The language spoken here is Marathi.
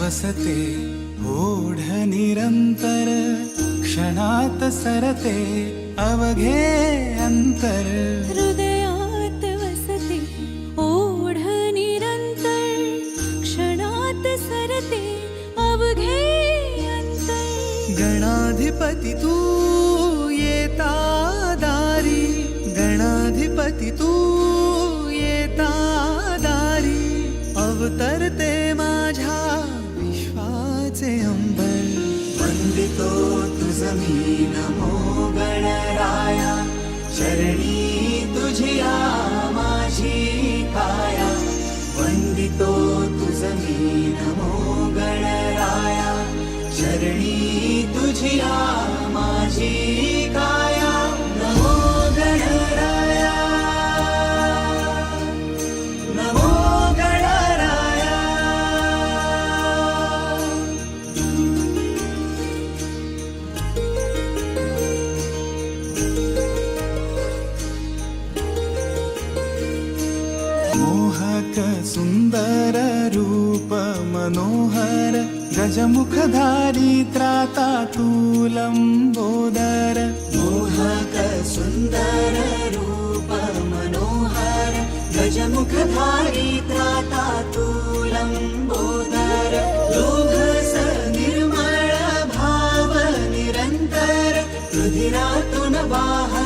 वसते ओढ निरंतर क्षणात सरते अवघे अंतर. हृदयात वसते ओढ निरंतर क्षणात सरते अवघे अंतर. गणाधिपती तू येता दारी गणाधिपती तू येता दारी अवतरते नमो हो गणराया चरणी तुझिया माझी काया वंदितो तुझ मी नमो हो गणराया चरणी तुझिया माझी मोहक सुंदर रूप मनोहर गजमुखधारी त्राता मोहक सुंदर रूप मनोहर गजमुखधारी त्राता लंबोदर लोभस निर्मळ भाव निरंतर रुधिरातून वाहतो